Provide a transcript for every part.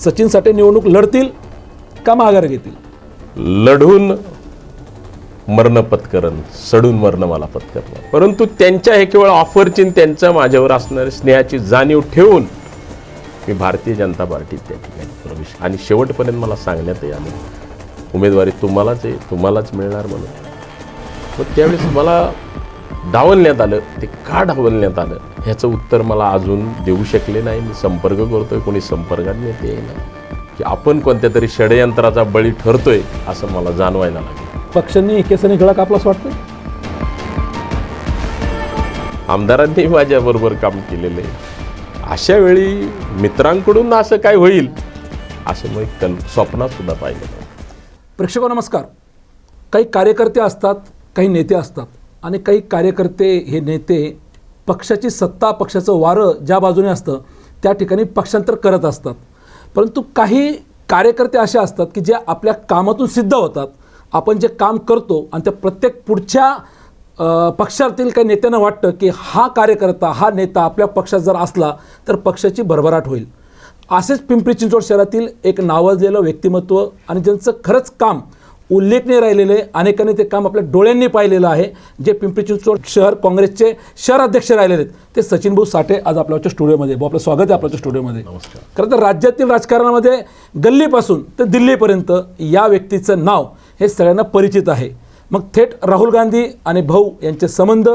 सचिन साठे निवडणूक लढतील का माघार घेतील? लढून मरण पत्करण सडून मरण मला पत्करण परंतु त्यांच्या हे केवळ ऑफरची त्यांचा माझ्यावर असणाऱ्या स्नेहाची जाणीव ठेवून मी भारतीय जनता पार्टीत त्या ठिकाणी प्रवेश आणि शेवटपर्यंत मला सांगण्यात आलं उमेदवारी तुम्हालाच आहे तुम्हालाच मिळणार म्हणून. मग त्यावेळेस मला डावलण्यात आलं ते का डावलण्यात आलं? ह्याचं उत्तर मला अजून देऊ शकले नाही. मी संपर्क करतोय कोणी संपर्कात नेते येईना. की आपण कोणत्या तरी षडयंत्राचा बळी ठरतोय असं मला जाणवायला लागलं. पक्षांनी केसाने गळा कापला असं वाटतं आमदारांनी माझ्याबरोबर काम केलेलं. आहे अशा वेळी मित्रांकडून असं काय होईल असं मग कल स्वप्नात सुद्धा पाहिलं प्रेक्षको नमस्कार. काही कार्यकर्ते असतात काही नेते असतात. आणि काही कार्यकर्ते हे नेते पक्षाची सत्ता पक्षाचं वारं ज्या बाजूने असतं त्या ठिकाणी पक्षांतर करत असतात. परंतु काही कार्यकर्ते असे असतात की जे आपल्या कामातून सिद्ध होतात. आपण जे काम करतो आणि त्या प्रत्येक पुढच्या पक्षातील काही नेत्यांना वाटतं की हा कार्यकर्ता हा नेता आपल्या पक्षात जर असला तर पक्षाची भरभराट होईल. असेच पिंपरी चिंचवड शहरातील एक नावाजलेलं व्यक्तिमत्व आणि ज्यांचं खरंच काम उल्लेखनीय राहिलेलं आहे अनेकांनी ते काम आपल्या डोळ्यांनी पाहिलेलं आहे. जे पिंपरी चिंचवड शहर काँग्रेसचे शहर अध्यक्ष राहिलेले आहेत ते सचिन भाऊ साठे आज आपल्याच्या स्टुडिओमध्ये. भाऊ आपलं स्वागत आहे आपल्याच्या स्टुडिओमध्ये. नमस्कार. खरं तर राज्यातील राजकारणामध्ये गल्लीपासून ते दिल्लीपर्यंत या व्यक्तीचं नाव हे सगळ्यांना परिचित आहे. मग थेट राहुल गांधी आणि भाऊ यांचे संबंध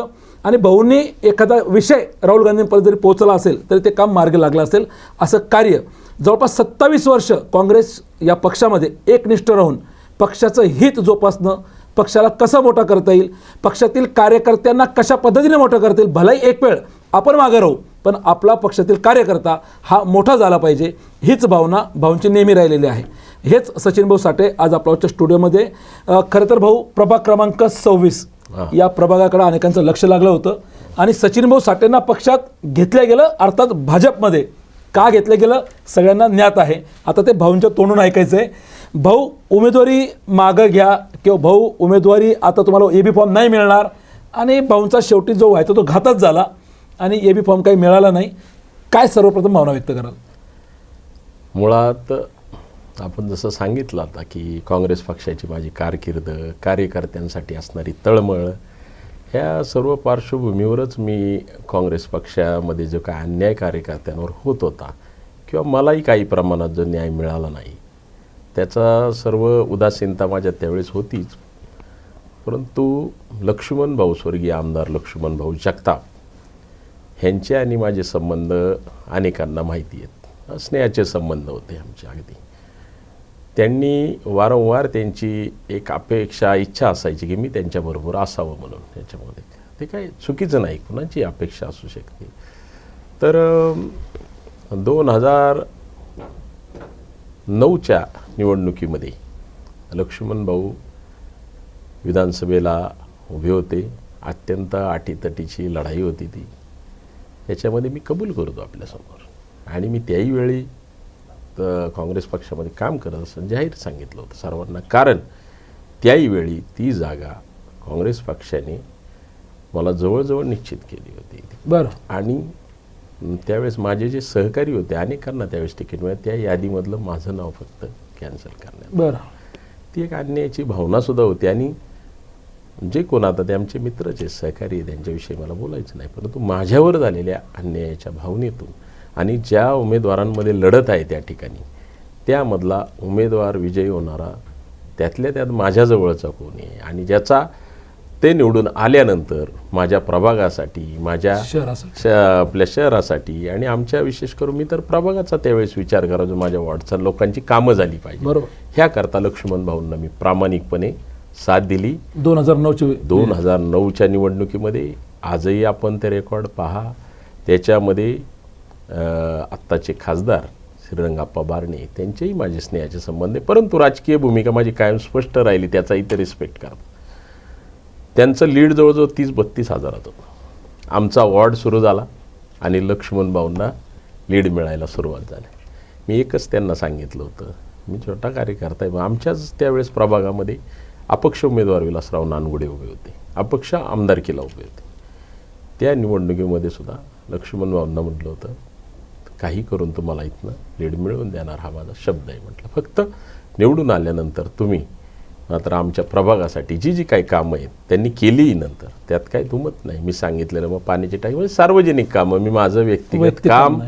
आणि भाऊंनी एखादा विषय राहुल गांधींपर्यंत जरी पोहोचला असेल तरी ते काम मार्गी लागलं असेल असं कार्य जवळपास सत्तावीस वर्ष काँग्रेस या पक्षामध्ये एकनिष्ठ राहून पक्षाचं हित जोपासणं पक्षाला कसं मोठं करता येईल पक्षातील कार्यकर्त्यांना कशा पद्धतीने मोठं करता येईल भलाही एक वेळ आपण मागं राहू पण आपला पक्षातील कार्यकर्ता हा मोठा झाला पाहिजे हीच भावना भाऊंची नेहमी राहिलेली आहे. हेच सचिन भाऊ साठे आज आपल्या स्टुडिओमध्ये खरं तर भाऊ प्रभाग क्रमांक सव्वीस. या प्रभागाकडे अनेकांचं लक्ष लागलं होतं आणि सचिन भाऊ साठेंना पक्षात घेतलं गेलं अर्थात भाजपमध्ये. का घेतलं गेलं सगळ्यांना ज्ञात आहे. आता ते भाऊंच्या तोंडून ऐकायचं आहे भाऊ उमेदवारी मागं घ्या किंवा भाऊ उमेदवारी आता तुम्हाला ए बी फॉर्म नाही मिळणार. आणि भाऊंचा शेवटी जो व्हायचा तो घातच झाला. आणि ए बी फॉर्म काही मिळाला नाही. काय सर्वप्रथम भावना व्यक्त कराल? मुळात आपण जसं सांगितलं आता की काँग्रेस पक्षाची माझी कारकीर्द कार्यकर्त्यांसाठी असणारी तळमळ ह्या सर्व पार्श्वभूमीवरच मी काँग्रेस पक्षामध्ये जो काय अन्याय कार्यकर्त्यांवर होत होता किंवा मलाही काही प्रमाणात जो न्याय मिळाला नाही त्याचा सर्व उदासीनता माझ्या त्यावेळेस होतीच. परंतु लक्ष्मण भाऊ स्वर्गीय आमदार लक्ष्मण भाऊ जगताप ह्यांचे आणि माझे संबंध अनेकांना माहिती आहेत. स्नेहाचे संबंध होते आमचे अगदी. त्यांनी वारंवार त्यांची एक अपेक्षा इच्छा असायची की मी त्यांच्याबरोबर असावं म्हणून त्याच्यामध्ये. ते काय चुकीचं नाही कुणाची अपेक्षा असू शकते. तर दोन हजार नऊच्या निवडणुकीमध्ये. लक्ष्मण भाऊ विधानसभेला उभे होते. अत्यंत आटीतटीची लढाई होती ती. याच्यामध्ये मी कबूल करतो आपल्यासमोर आणि मी त्याही वेळी तर काँग्रेस पक्षामध्ये काम करत असताना जाहीर सांगितलं होतं सर्वांना. कारण त्याही वेळी ती जागा काँग्रेस पक्षाने मला जवळजवळ निश्चित केली होती. बरं. आणि त्यावेळेस माझे जे सहकारी होते अनेकांना त्यावेळेस तिकीट मिळालं. त्या यादीमधलं माझं नाव फक्त कॅन्सल करण्यात बरं. ती एक अन्यायाची भावनासुद्धा होती. आणि जे कोण आता ते आमचे मित्रच आहेत सहकारी त्यांच्याविषयी मला बोलायचं नाही. परंतु माझ्यावर झालेल्या अन्यायाच्या भावनेतून आणि ज्या उमेदवारांमध्ये लढत आहे त्या ठिकाणी त्यामधला उमेदवार विजयी होणारा त्यातल्या त्यात माझ्याजवळचा कोण आहे? आणि ज्याचा ते निवडून आल्यानंतर माझ्या प्रभागासाठी माझ्या शहरासाठी. आपल्या शहरासाठी आणि आमच्या विशेष करून मी तर प्रभागाचा त्यावेळेस विचार करायचो. माझ्या वॉर्डच्या लोकांची कामं झाली पाहिजे. बरोबर. ह्याकरता लक्ष्मण भाऊंना मी प्रामाणिकपणे साथ दिली. दोन हजार नऊचे दोन हजार नऊच्या निवडणुकीमध्ये आजही आपण ते रेकॉर्ड पहा. त्याच्यामध्ये आत्ताचे खासदार श्रीरंगाप्पा बारणे त्यांचेही माझे स्नेहाचे संबंध आहे. परंतु राजकीय भूमिका माझी कायम स्पष्ट राहिली त्याचा इतर रिस्पेक्ट करा त्यांचं लीड जवळजवळ तीस बत्तीस हजारात होतं. आमचा वॉर्ड सुरू झाला आणि लक्ष्मण भाऊंना लीड मिळायला सुरुवात झाली. मी एकच त्यांना सांगितलं होतं मी छोटा कार्यकर्ता आहे मग आमच्याच त्यावेळेस प्रभागामध्ये अपक्ष उमेदवार विलासराव नानगुडे उभे होते अपक्ष आमदारकीला उभे होते. त्या निवडणुकीमध्ये सुद्धा लक्ष्मण भाऊंना म्हटलं होतं काही करून तुम्हाला इथनं लीड मिळवून देणार हा माझा शब्द आहे म्हटलं. फक्त निवडून आल्यानंतर तुम्ही मात्र आमच्या प्रभागासाठी जी जी काही कामं आहेत त्यांनी केलीही नंतर. त्यात काही दुमत नाही. मी सांगितलेलं मग पाण्याची टाकी म्हणजे सार्वजनिक कामं. मी माझं व्यक्तिगत काम.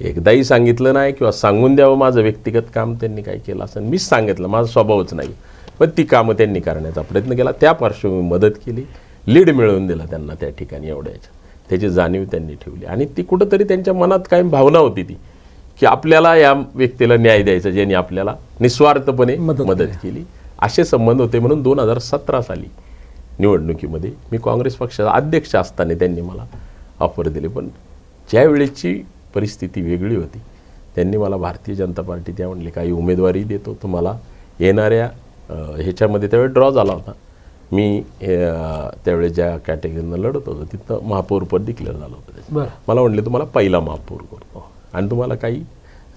एकदाही सांगितलं नाही किंवा सांगून द्यावं माझं व्यक्तिगत काम त्यांनी काय केलं असं मीच सांगितलं. माझा स्वभावच नाही. पण ती कामं त्यांनी करण्याचा प्रयत्न केला. त्या पार्श्वभूमी मदत केली. लीड मिळवून दिला त्यांना त्या ठिकाणी एवढ्याच्या त्याची जाणीव त्यांनी ठेवली. आणि ती कुठंतरी त्यांच्या मनात कायम भावना होती ती की आपल्याला या व्यक्तीला न्याय द्यायचा ज्यांनी आपल्याला निस्वार्थपणे मदत केली. असे संबंध होते म्हणून दोन हजार सतरा साली निवडणुकीमध्ये मी काँग्रेस पक्षाचा अध्यक्ष असताना त्यांनी मला ऑफर दिली. पण ज्या वेळेची परिस्थिती वेगळी होती त्यांनी मला भारतीय जनता पार्टी त्या म्हणली काही उमेदवारी देतो. तुम्हाला येणाऱ्या ह्याच्यामध्ये त्यावेळी ड्रॉ झाला होता. मी त्यावेळेस ज्या कॅटेगरीनं लढत होतो तिथं महापौरपद डिक्लेअर झालं होतं. बरं. मला म्हणले तुम्हाला पहिला महापौर करतो. आणि तुम्हाला काही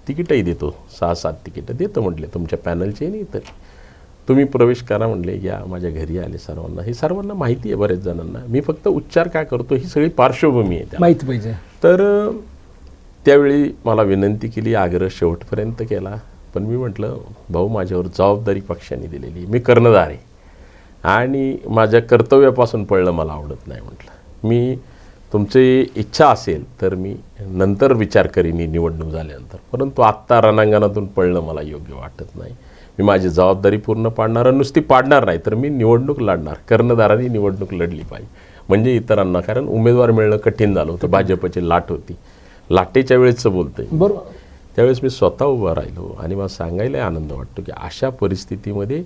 तिकीटही देतो सहा सात तिकीटं देतो म्हटले तुमच्या पॅनलचे नाही तर. तुम्ही प्रवेश करा म्हणले या माझ्या घरी आले सर्वांना. हे सर्वांना माहिती आहे बरेच जणांना. मी फक्त उच्चार काय करतो ही सगळी पार्श्वभूमी आहे. माहिती पाहिजे. तर त्यावेळी मला विनंती केली आग्रह शेवटपर्यंत केला. पण मी म्हटलं भाऊ माझ्यावर जबाबदारी पक्षाने दिलेली मी कर्णधार आहे. आणि माझ्या कर्तव्यापासून पडलं मला आवडत नाही म्हटलं. मी तुमची इच्छा असेल तर मी नंतर विचार करीन निवडणूक झाल्यानंतर. परंतु आत्ता रणांगणातून पडलं मला योग्य वाटत नाही. मी माझी जबाबदारी पूर्ण पाडणार आणि नुसती पाडणार नाही तर मी निवडणूक लढणार. कर्णधारांनी निवडणूक लढली पाहिजे. म्हणजे इतरांना कारण उमेदवार मिळणं कठीण झालं होतं भाजपची लाट होती. लाटेच्या वेळेसचं बोलतोय बरोबर. त्यावेळेस मी स्वतः उभा राहिलो आणि मला सांगायला आनंद वाटतो की अशा परिस्थितीमध्ये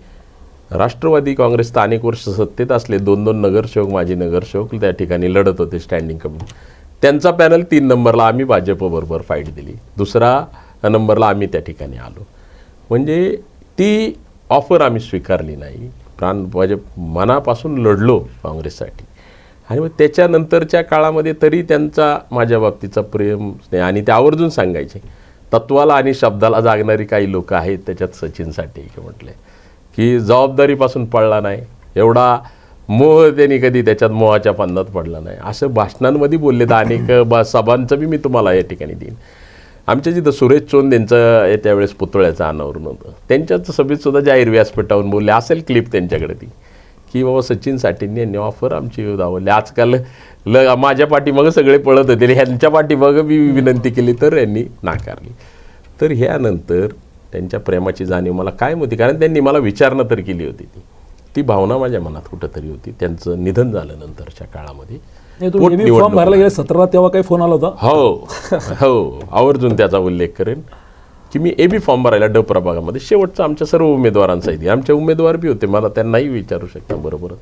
राष्ट्रवादी काँग्रेस तर अनेक वर्ष सत्तेत असले दोन दोन नगरसेवक माझे नगरसेवक त्या ठिकाणी लढत होते स्टँडिंग कमिटी त्यांचा पॅनल तीन नंबरला आम्ही भाजपबरोबर फाईट दिली. दुसरा नंबरला आम्ही त्या ठिकाणी आलो. म्हणजे ती ऑफर आम्ही स्वीकारली नाही. प्राण म्हणजे मनापासून लढलो काँग्रेससाठी. आणि मग त्याच्यानंतरच्या काळामध्ये तरी त्यांचा माझ्या बाबतीचा प्रेम स्नेह आणि ते आवर्जून सांगायचे तत्वाला आणि शब्दाला जागणारी काही लोक आहेत त्याच्यात सचिनसाठी म्हटले की जबाबदारीपासून पडला नाही. एवढा मोह त्यांनी कधी त्याच्यात मोहाच्या फंदात पडला नाही. असं भाषणांमध्ये बोलले तर अनेक सभांचं बी मी तुम्हाला या ठिकाणी देईन. आमच्या जिथं सुरेश चोंद यांचं त्यावेळेस पुतळ्याचं अनावरण होतं. त्यांच्याच सभेतसुद्धा ज्या जाहीर व्यासपीठावरून बोलले असेल क्लिप त्यांच्याकडे ती. की बाबा सचिन साठेंनी यांनी ऑफर आमची दावली. आजकाल ल माझ्या पाठीमागं सगळे पळत होते. ह्यांच्या पाठीमागं मी विनंती केली तर यांनी नाकारली. तर ह्यानंतर त्यांच्या प्रेमाची जाणीव मला काय होती. कारण त्यांनी मला विचारणं तर केली होती ती. ती भावना माझ्या मनात कुठंतरी होती. त्यांचं निधन झालं नंतरच्या काळामध्ये फॉर्म भरायला गेले सतरा तेव्हा काही फोन आला होता. हो हो आवर्जून त्याचा उल्लेख करेन की मी ए बी फॉर्म भरायला ड प्रभागामध्ये शेवटचं आमच्या सर्व उमेदवारांचा इथे आमचे उमेदवार बी होते मला त्यांनाही विचारू शकता बरोबर.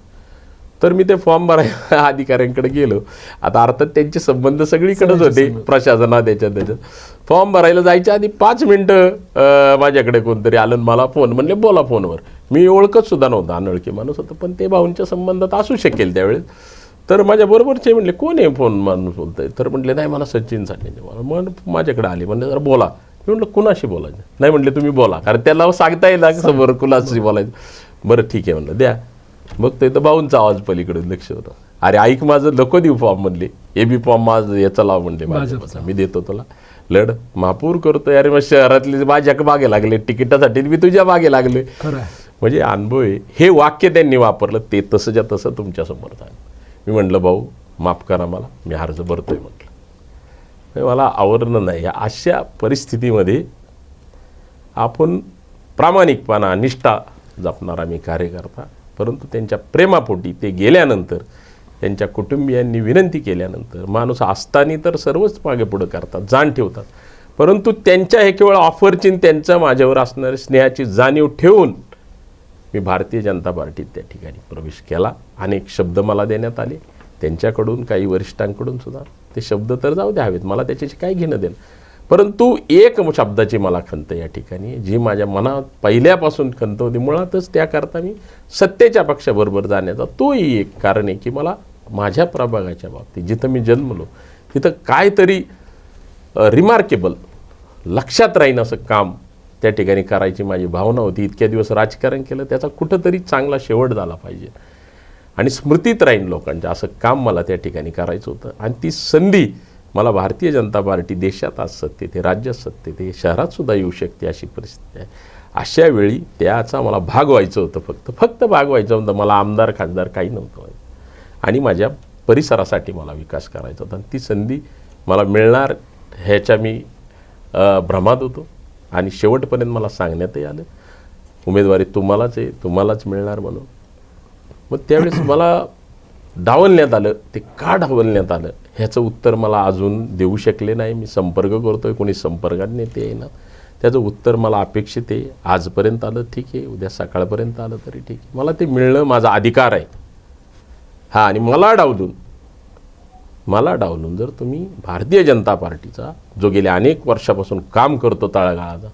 तर मी ते फॉर्म भरायला अधिकाऱ्यांकडे गेलो. आता अर्थात त्यांचे संबंध सगळीकडेच होते प्रशासनात याच्यात त्याच्यात फॉर्म भरायला जायच्या आधी पाच मिनटं माझ्याकडे कोणतरी आलं मला फोन म्हणले बोला फोनवर. मी ओळखत सुद्धा नव्हता अनोळखी माणूस होता पण ते भाऊंच्या संबंधात असू शकेल त्यावेळेस. तर माझ्या बरोबरचे म्हणले कोण आहे फोन माणूस बोलतोय? तर म्हटले नाही मला सचिन साठेंचे मला मग माझ्याकडे आले म्हणले जरा बोला. मी म्हटलं कुणाशी बोलायचं? नाही म्हटले तुम्ही बोला. कारण त्याला सांगता येईल समोर कुणाशी बोलायचं. बरं ठीक आहे म्हणलं द्या. मग ते तर भाऊंचा आवाज पलीकडे लक्ष होतं. अरे ऐक माझं नको देऊ फॉर्म म्हणले. ए बी फॉर्म माझं याचा लाव म्हणले भाजपचा. मी देतो तुला. लढ महापूर करतोय. अरे मग शहरातले माझ्या मागे लागले तिकिटासाठी मी तुझ्या मागे लागले म्हणजे अनुभव आहे. हे वाक्य त्यांनी वापरलं ते तसंच्या तसं तुमच्यासमोर आहे मी म्हटलं भाऊ माफ करा मला मी अर्ज भरतो आहे म्हटलं. मला आवडणं नाही. अशा परिस्थितीमध्ये आपण प्रामाणिकपणा निष्ठा जपणारा मी कार्यकर्ता परंतु त्यांच्या प्रेमापोटी ते गेल्यानंतर त्यांच्या कुटुंबियांनी विनंती केल्यानंतर माणूस असताना तर सर्वच मागे पुढं करतात जाण ठेवतात. परंतु त्यांच्या हे केवळ ऑफरची आणि त्यांच्या माझ्यावर असणाऱ्या स्नेहाची जाणीव ठेवून मी भारतीय जनता पार्टीत त्या ठिकाणी प्रवेश केला. अनेक शब्द मला देण्यात आले. त्यांच्याकडून काही वरिष्ठांकडून सुद्धा. ते शब्द तर जाऊ द्या हवेत. मला त्याच्याशी काय घेणं देणं? परंतु एक शब्दाची मला खंत या ठिकाणी जी माझ्या मनात पहिल्यापासून खंत होती. मुळातच त्याकरता मी सत्तेच्या पक्षाबरोबर जाण्याचा तोही एक कारण आहे की मला माझ्या प्रभागाच्या बाबतीत जिथं मी जन्मलो तिथं काहीतरी रिमार्केबल लक्षात राहीन असं काम त्या ठिकाणी करायची माझी भावना होती. इतक्या दिवस राजकारण केलं त्याचा कुठंतरी चांगला शेवट झाला पाहिजे. आणि स्मृतीत राहीन लोकांच्या असं काम मला त्या ठिकाणी करायचं होतं. आणि ती संधी मला भारतीय जनता पार्टी देशात आज सत्तेत ते राज्यात सत्तेत ते शहरातसुद्धा येऊ शकते अशी परिस्थिती आहे. अशा वेळी त्याचा मला भाग व्हायचं होतं फक्त. फक्त भाग व्हायचं होतं. मला आमदार खासदार काही नव्हतं व्हायचं. आणि माझ्या परिसरासाठी मला विकास करायचा होता. आणि ती संधी मला मिळणार ह्याच्या मी भ्रमात होतो. आणि शेवटपर्यंत मला सांगण्यातही आलं उमेदवारी तुम्हालाच आहे तुम्हालाच मिळणार म्हणून. मग त्यावेळेस मला डावलण्यात आलं ते का डावलण्यात आलं? ह्याचं उत्तर मला अजून देऊ शकले नाही. मी संपर्क करतोय कोणी संपर्कात नेते आहे ना. त्याचं उत्तर मला अपेक्षित आहे. आजपर्यंत आलं ठीक आहे उद्या सकाळपर्यंत आलं तरी ठीक आहे. मला ते मिळणं माझा अधिकार आहे. हा आणि मला डावलून मला डावलून जर तुम्ही भारतीय जनता पार्टीचा जो गेल्या अनेक वर्षापासून काम करतो तळागाळाचा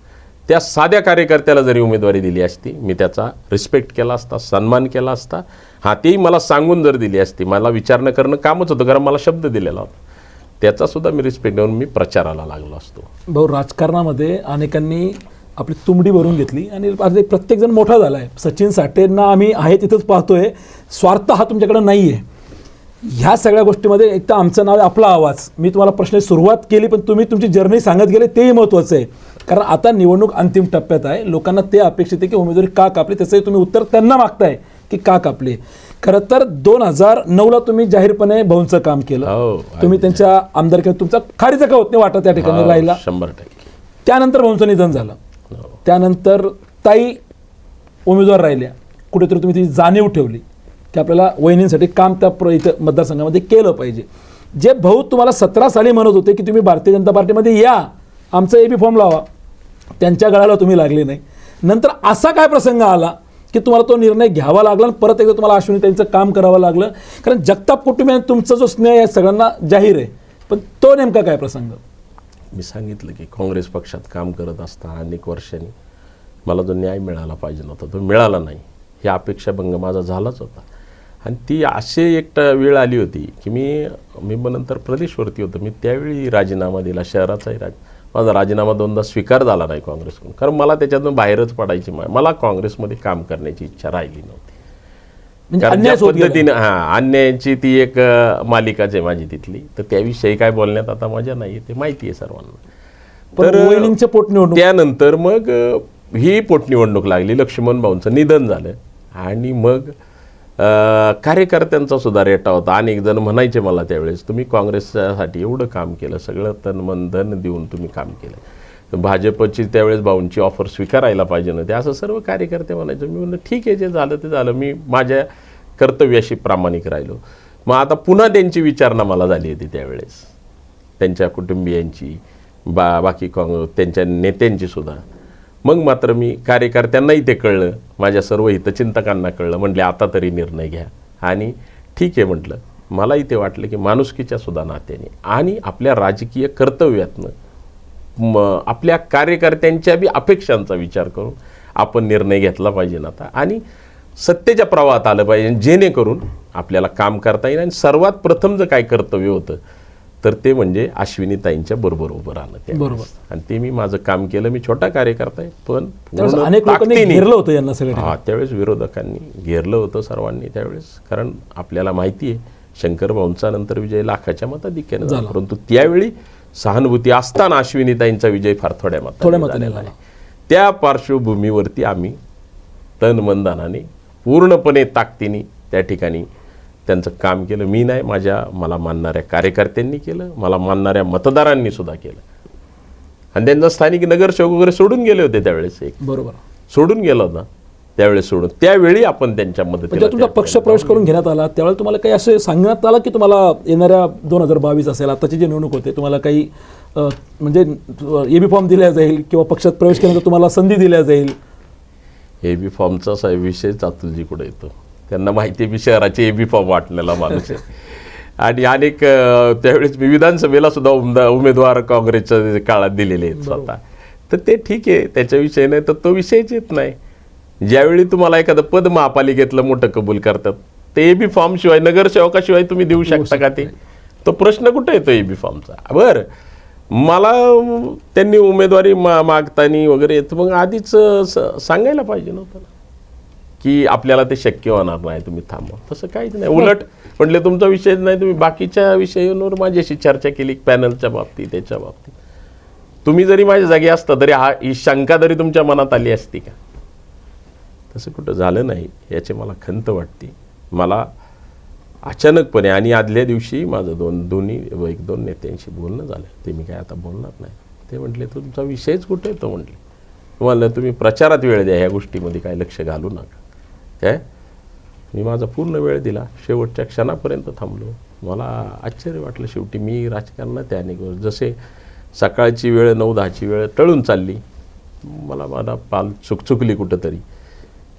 त्या साध्या कार्यकर्त्याला जरी उमेदवारी दिली असती मी त्याचा रिस्पेक्ट केला असता सन्मान केला असता हां तेही मला सांगून जर दिली असती मला विचारणं करणं कामच होतं कारण मला शब्द दिलेला होता. त्याचासुद्धा मी रिस्पेक्ट देऊन मी प्रचाराला लागलो असतो. भाऊ राजकारणामध्ये अनेकांनी आपली तुंबडी भरून घेतली आणि प्रत्येकजण मोठा झाला आहे सचिन साठेंना आम्ही आहे तिथंच पाहतोय. स्वार्थ हा तुमच्याकडे नाही आहे ह्या सगळ्या गोष्टीमध्ये एक तर आमचं नाव आहे आपला आवाज. मी तुम्हाला प्रश्नाची सुरुवात केली पण तुम्ही तुमची जर्नी सांगत गेले तेही महत्त्वाचं आहे. कारण आता निवडणूक अंतिम टप्प्यात आहे. लोकांना ते अपेक्षित आहे की उमेदवारी का कापली त्याचंही तुम्ही उत्तर त्यांना मागताय की का कापली. खरं तर दोन हजार नऊला तुम्ही जाहीरपणे भाऊंचं काम केलं. हो तुम्ही त्यांच्या आमदारकीत तुमचा खारीचा का होत नाही वाटत त्या ठिकाणी राहिला. शंभर टक्के. त्यानंतर भाऊंचं निधन झालं. हो. त्यानंतर ताई उमेदवार राहिल्या. कुठेतरी तुम्ही ती जाणीव ठेवली. की आपल्याला वहिनींसाठी काम त्या प्र इथं मतदारसंघामध्ये केलं पाहिजे. जे भाऊ तुम्हाला सतरा साली म्हणत होते की तुम्ही भारतीय जनता पार्टीमध्ये या आमचं ए बी फॉर्म लावा. त्यांच्या गळाला तुम्ही लागले नाही. नंतर असा काय प्रसंग आला की तुम्हाला तो निर्णय घ्यावा लागला आणि परत एकदा तुम्हाला अश्विनी त्यांचं काम करावं लागलं. कारण जगताप कुटुंबियाने तुमचा जो स्नेह आहे सगळ्यांना जाहीर आहे. पण तो नेमका काय प्रसंग? मी सांगितलं की काँग्रेस पक्षात काम करत असताना अनेक वर्षांनी मला जो न्याय मिळाला पाहिजे नव्हता तो मिळाला नाही. ही अपेक्षाभंग माझा झालाच होता. आणि ती अशी एक वेळ आली होती की मी मी मग नंतर प्रदेशवरती होतो. मी त्यावेळी राजीनामा दिला शहराचाही राज माझा राजीनामा दोनदा स्वीकार झाला नाही काँग्रेसकडून. कारण मला त्याच्यातून बाहेरच पडायची मला काँग्रेसमध्ये काम करण्याची इच्छा राहिली नव्हती. म्हणजे. पद्धतीनं हा अन्यायाची ती एक मालिकाच आहे माझी तिथली. तर त्याविषयी काय बोलण्यात आता मजा नाही ते माहिती आहे सर्वांना. पण तर, पोटनिवडणूक त्यानंतर मग ही पोटनिवडणूक लागली लक्ष्मण भाऊंचं निधन झालं. आणि मग कार्यकर्त्यांचा सुद्धा रेटा होता. अनेक जण म्हणायचे मला त्यावेळेस तुम्ही काँग्रेससाठी एवढं काम केलं सगळं तन मन धन देऊन तुम्ही काम केलं. तर भाजपची त्यावेळेस भाऊंची ऑफर स्वीकारायला पाहिजे नव्हती. असं सर्व कार्यकर्ते म्हणायचे. मी म्हणलं ठीक आहे जे झालं ते झालं. मी माझ्या कर्तव्याशी प्रामाणिक राहिलो. मग आता पुन्हा त्यांची विचारणा मला झाली होती त्यावेळेस. त्यांच्या कुटुंबियांची बा बाकी काँग्रेस त्यांच्या नेत्यांची सुद्धा. मग मात्र मी कार्यकर्त्यांनाही ते कळलं. माझ्या सर्व हितचिंतकांना कळलं. म्हटले आता तरी निर्णय घ्या. आणि ठीक आहे म्हटलं. मलाही ते वाटलं की माणुसकीच्या सुद्धा नात्याने. आणि आपल्या राजकीय कर्तव्यातनं म आपल्या कार्यकर्त्यांच्या बी अपेक्षांचा विचार करून आपण निर्णय घेतला पाहिजे ना आता. आणि सत्तेच्या प्रवाहात आलं पाहिजे. जेणेकरून आपल्याला काम करता येईल. आणि सर्वात प्रथम जर काय कर्तव्य होतं तर ते म्हणजे अश्विनीताईंच्या बरोबर उभं राहणं. बरोबर. आणि ते मी माझं काम केलं मी छोटा कार्यकर्ता आहे पण अनेक लोकांनी घेरलं होतं यांना सगळं हा त्यावेळेस विरोधकांनी घेरलं होतं सर्वांनी त्यावेळेस कारण आपल्याला माहिती आहे शंकर भाऊंचा नंतर विजय लाखाच्या मताधिक्याने झाला झाला. परंतु त्यावेळी सहानुभूती असताना अश्विनीताईंचा विजय फार थोड्या मताने थोड्या मताने झाला. त्या पार्श्वभूमीवरती आम्ही तन मनधानाने पूर्णपणे ताकदीने त्या ठिकाणी त्यांचं काम केलं. मी नाही माझ्या मला मानणाऱ्या कार्यकर्त्यांनी केलं मला मानणाऱ्या मतदारांनी सुद्धा केलं. आणि त्यांचा स्थानिक नगरसेवक वगैरे सोडून गेले होते त्यावेळेस एक. बरोबर. सोडून गेला होता त्यावेळेस सोडून. त्यावेळी आपण त्यांच्या म्हणजे मदतीला तुमचा पक्ष प्रवेश करून घेण्यात आला. त्यावेळेला तुम्हाला काही असं सांगण्यात आलं की तुम्हाला येणाऱ्या दोन हजार बावीस असेल आताची जी निवडणूक होते तुम्हाला काही म्हणजे ए बी फॉर्म दिला जाईल किंवा पक्षात प्रवेश केल्यानंतर तुम्हाला संधी दिल्या जाईल? ए बी फॉर्मचा विषय चातुलजीकडे येतो? त्यांना माहिती आहे मी शहराचे ए बी फॉर्म वाटलेला माणूस आहे. आणि अनेक त्यावेळेस मी विधानसभेला सुद्धा उमदा उमेदवार काँग्रेसच्या काळात दिलेले आहेत स्वतः. तर ते ठीक आहे त्याच्याविषयी नाही तर तो विषयच येत नाही. ज्यावेळी तुम्हाला एखादं पद महापालिकेतलं मोठं कबूल करतात ते ए बी फॉर्म शिवाय नगरसेवकाशिवाय तुम्ही देऊ शकता का ते? तो प्रश्न कुठे येतो ए बी फॉर्मचा बरं. मला त्यांनी उमेदवारी मा मागतानी वगैरे येतं मग आधीच सांगायला पाहिजे नव्हतं ना. की आपल्याला ते शक्य होणार नाही तुम्ही थांबा. तसं काहीच नाही. उलट म्हटले तुमचा विषयच नाही तुम्ही बाकीच्या विषयांवर माझ्याशी चर्चा केली पॅनलच्या बाबतीत त्याच्या बाबतीत. तुम्ही जरी माझ्या जागी असता तरी हा ही शंका तरी तुमच्या मनात आली असती का? तसं कुठं झालं नाही याची मला खंत वाटते. मला अचानकपणे आणि आदल्या दिवशी माझं दोन दोन्ही एक दोन नेत्यांशी बोलणं झालं. ते मी काय आता बोलणार नाही. ते म्हटले तुमचा विषयच कुठे? येतो म्हटले तुम्हाला तुम्ही प्रचारात वेळ द्या ह्या गोष्टीमध्ये काय लक्ष घालू नका. काय? मी माझा पूर्ण वेळ दिला. शेवटच्या क्षणापर्यंत थांबलो. मला आश्चर्य वाटलं शेवटी. मी राजकारणात त्याने जसे सकाळची वेळ नऊ दहाची वेळ टळून चालली मला मला पाल चुक चुकली कुठंतरी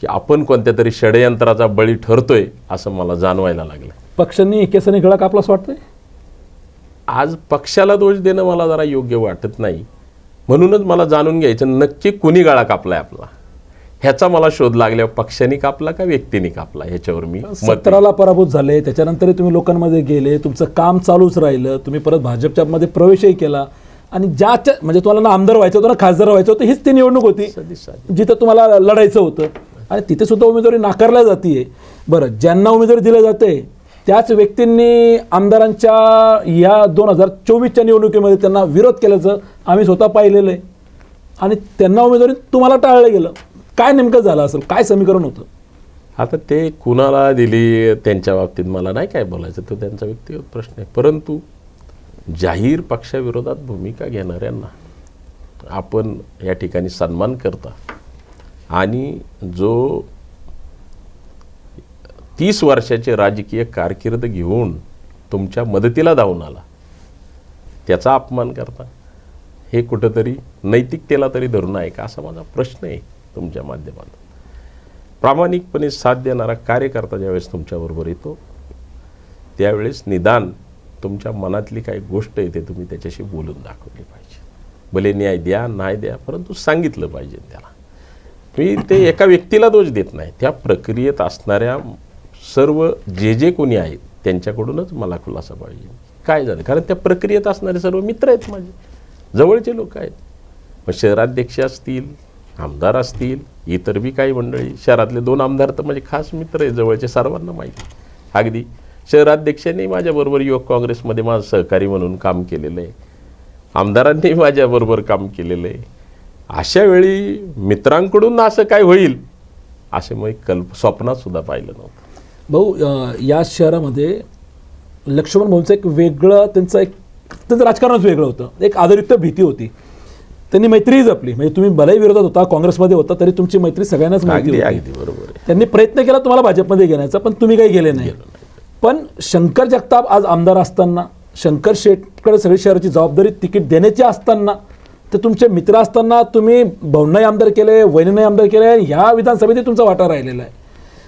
की आपण कोणत्या तरी षडयंत्राचा बळी ठरतोय असं मला जाणवायला लागलं. पक्षांनी केसाने गळा कापला असं वाटतंय? आज पक्षाला दोष देणं मला जरा योग्य वाटत नाही. म्हणूनच मला जाणून घ्यायचं नक्की कुणी गाळा कापलाय आपला? ह्याचा मला शोध लागल्यावर पक्षाने कापला का व्यक्तीने कापला? ह्याच्यावर मी सतराला पराभूत झाले त्याच्यानंतर तुम्ही लोकांमध्ये गेले तुमचं काम चालूच राहिलं तुम्ही परत भाजपच्या मध्ये प्रवेशही केला. आणि ज्याच्या म्हणजे तुम्हाला ना आमदार व्हायचं होतं ना खासदार व्हायचं होतं हीच ती निवडणूक होती. जिथं तुम्हाला लढायचं होतं. आणि तिथे सुद्धा उमेदवारी नाकारल्या जाते बरं ज्यांना उमेदवारी दिली जाते त्याच व्यक्तींनी आमदारांच्या या दोन हजार चोवीसच्या निवडणुकीमध्ये त्यांना विरोध केल्याचं आम्ही स्वतः पाहिलेलं आहे. आणि त्यांना उमेदवारी तुम्हाला टाळलं गेलं. काय नेमकं झालं असेल? काय समीकरण होतं? आता ते कुणाला दिली त्यांच्या बाबतीत मला नाही काय बोलायचं तो त्यांचा व्यक्तिगत प्रश्न आहे. परंतु जाहीर पक्षाविरोधात भूमिका घेणाऱ्यांना आपण या ठिकाणी सन्मान करता आणि जो तीस वर्षाचे राजकीय कारकीर्द घेऊन तुमच्या मदतीला धावून आला त्याचा अपमान करता हे कुठंतरी नैतिकतेला तरी धरून आहे का? असा माझा प्रश्न आहे. तुमच्या माध्यमातून. प्रामाणिकपणे साथ देणारा कार्यकर्ता ज्यावेळेस तुमच्याबरोबर येतो त्यावेळेस निदान तुमच्या मनातली काही गोष्ट आहे ते तुम्ही त्याच्याशी बोलून दाखवली पाहिजे. भले न्याय द्या नाही द्या परंतु सांगितलं पाहिजे त्याला. मी ते एका व्यक्तीला दोष देत नाही. त्या प्रक्रियेत असणाऱ्या सर्व जे जे कोणी आहेत त्यांच्याकडूनच मला खुलासा पाहिजे. काय झालं? कारण त्या प्रक्रियेत असणारे सर्व मित्र आहेत माझे. जवळचे लोक आहेत. मग शहराध्यक्ष असतील आमदार असतील इतर बी काही मंडळी. शहरातले दोन आमदार तर माझे खास मित्र आहे जवळचे सर्वांना माहिती अगदी शहराध्यक्षांनी माझ्याबरोबर युवक काँग्रेसमध्ये माझं सहकारी म्हणून काम केलेलं आहे. आमदारांनी माझ्याबरोबर काम केलेलं आहे. अशा वेळी मित्रांकडून असं काय होईल असे मग कल्प स्वप्नात सुद्धा पाहिलं नव्हतं. भाऊ या शहरामध्ये लक्ष्मण भाऊंचं एक वेगळं त्यांचं एक त्यांचं राजकारणच वेगळं होतं. एक आदरयुक्त भीती होती. त्यांनी मैत्रीही जपली. म्हणजे तुम्ही भलेही विरोधात होता काँग्रेसमध्ये होता तरी तुमची मैत्री सगळ्यांनाच माहिती अगदी बरोबर त्यांनी प्रयत्न केला तुम्हाला भाजपमध्ये घेण्याचा पण तुम्ही काही गेले नाही. पण शंकर जगताप आज आमदार असताना शंकर शेटकडे सगळी शहराची जबाबदारी तिकीट देण्याची असताना ते तुमचे मित्र असताना तुम्ही भाऊंनाही आमदार केले वहिनीनाही आमदार केले ह्या विधानसभेत तुमचा वाटा राहिलेला आहे.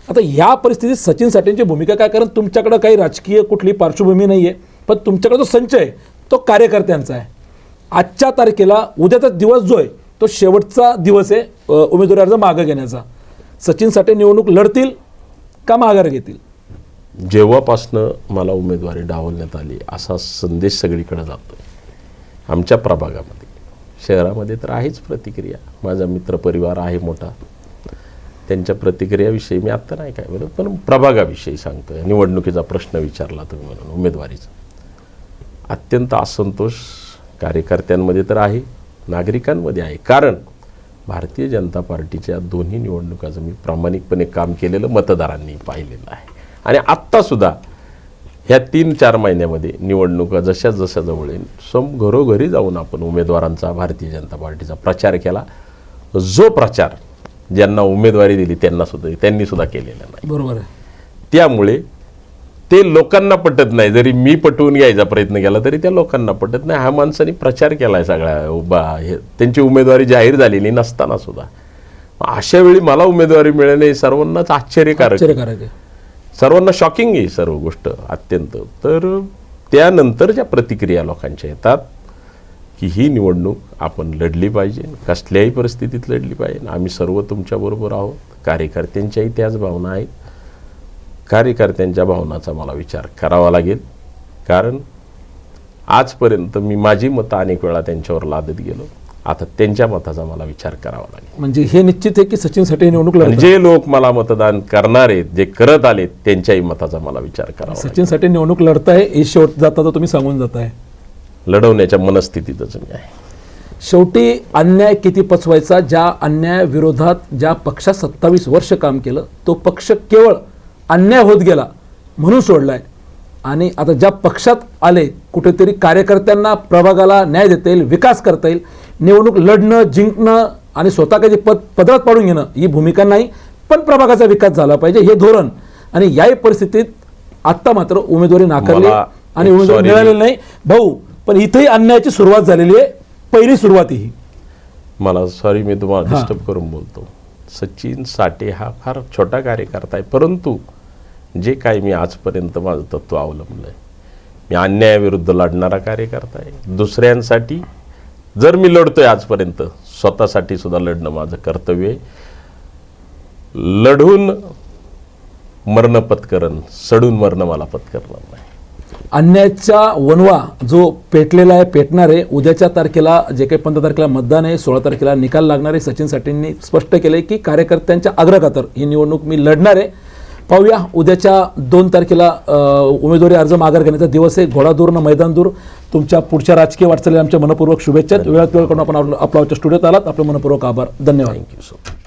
आता ह्या परिस्थितीत सचिन साठेंची भूमिका काय? कारण तुमच्याकडं काही राजकीय कुठली पार्श्वभूमी नाही आहे पण तुमच्याकडे जो संच आहे तो कार्यकर्त्यांचा आहे. आजच्या तारखेला उद्याचा दिवस जो आहे तो शेवटचा दिवस आहे उमेदवारी अर्ज मागं घेण्याचा. सचिन साठे निवडणूक लढतील का माघार घेतील? जेव्हापासनं मला उमेदवारी डावलण्यात आली असा संदेश सगळीकडे जातो आमच्या प्रभागामध्ये. शहरामध्ये तर आहेच प्रतिक्रिया. माझा मित्रपरिवार आहे मोठा. त्यांच्या प्रतिक्रियाविषयी मी आत्ता नाही काय बोलत पण प्रभागाविषयी सांगतोय. निवडणुकीचा प्रश्न विचारला तुम्ही म्हणून उमेदवारीचा. अत्यंत असंतोष कार्यकर्त्यांमध्ये तर आहे नागरिकांमध्ये आहे. कारण भारतीय जनता पार्टीच्या दोन्ही निवडणुकाचं मी प्रामाणिकपणे काम केलेलं मतदारांनी पाहिलेलं आहे. आणि आत्तासुद्धा ह्या तीन चार महिन्यामध्ये निवडणुका जशा जशा जवळ येईल सम घरोघरी जाऊन आपण उमेदवारांचा भारतीय जनता पार्टीचा प्रचार केला. जो प्रचार ज्यांना उमेदवारी दिली त्यांना सुद्धा त्यांनी सुद्धा केलेला नाही. बरोबर आहे. त्यामुळे ते लोकांना पटत नाही. जरी मी पटवून घ्यायचा प्रयत्न केला तरी त्या लोकांना पटत नाही. हा माणसाने प्रचार केला आहे सगळ्या उभा हे त्यांची उमेदवारी जाहीर झालेली नसताना सुद्धा. अशा वेळी मला उमेदवारी मिळणे हे सर्वांनाच आश्चर्यकारक आहे. सर्वांना शॉकिंग आहे सर्व गोष्ट अत्यंत. तर त्यानंतर ज्या प्रतिक्रिया लोकांच्या येतात की ही निवडणूक आपण लढली पाहिजे कसल्याही परिस्थितीत लढली पाहिजे. आम्ही सर्व तुमच्याबरोबर आहोत. कार्यकर्त्यांच्याही त्याच भावना आहेत. कार्यकर्त्यांच्या भावनाचा मला विचार करावा लागेल. कारण आजपर्यंत मी माझी मतं अनेक वेळा त्यांच्यावर लादत गेलो. आता त्यांच्या मताचा मला विचार करावा लागेल. म्हणजे हे निश्चित आहे की सचिन साठे निवडणूक जे लोक मला मतदान करणार आहेत जे करत आले त्यांच्याही मताचा मला विचार करावा लागेल. सचिन साठे निवडणूक लढताय हे शेवट जाता तुम्ही सांगून जाताय. लढवण्याच्या मनस्थितीतच मी आहे. शेवटी अन्याय किती पचवायचा? ज्या अन्यायाविरोधात ज्या पक्षात सत्तावीस वर्ष काम केलं तो पक्ष केवळ अन्याय होत गेला म्हणून सोडलाय. आणि आता ज्या पक्षात आले कुठेतरी कार्यकर्त्यांना प्रभागाला न्याय देता येईल विकास करता येईल निवडणूक लढणं जिंकणं आणि स्वतः काही पद पदरात पाडून घेणं ही भूमिका नाही पण प्रभागाचा विकास झाला पाहिजे हे धोरण. आणि याही परिस्थितीत आत्ता मात्र उमेदवारी नाकारली आणि उमेदवारी मिळालेली नाही. भाऊ पण इथेही अन्यायाची सुरुवात झालेली आहे. पहिली सुरुवात ही मला सॉरी मी तुम्हाला. डिस्टर्ब करून बोलतो. सचिन साठे हा फार छोटा कार्यकर्ता आहे परंतु जे काही मी आजपर्यंत माझं तत्व अवलंबलं आहे. मी अन्यायाविरुद्ध लढणारा कार्यकर्ता आहे. दुसऱ्यांसाठी जर मी लढतोय आजपर्यंत स्वतःसाठी सुद्धा लढणं माझं कर्तव्य आहे. लढून मरण पत्करण सडून मरणं मला पत्करणार नाही. अन्यायाचा वनवा जो पेटलेला आहे पेटणार आहे उद्याच्या तारखेला जे काही पंधरा तारखेला मतदान आहे सोळा तारखेला निकाल लागणार आहे सचिन साठेंनी स्पष्ट केलं की कार्यकर्त्यांच्या आग्रहाखातर ही निवडणूक मी लढणार आहे. पाहूया. उद्याच्या दोन तारखेला उमेदवारी अर्ज माघार घेण्याचा दिवस आहे. घोडा दूर ना मैदान दूर. तुमच्या पुढच्या राजकीय वाटचालीला आमच्या मनपूर्वक शुभेच्छा. वेळात वेळ करून आपण आपलं आपल्या स्टुडिओत आलात. आपलं मनपूर्वक आभार. धन्यवाद. Thank you so much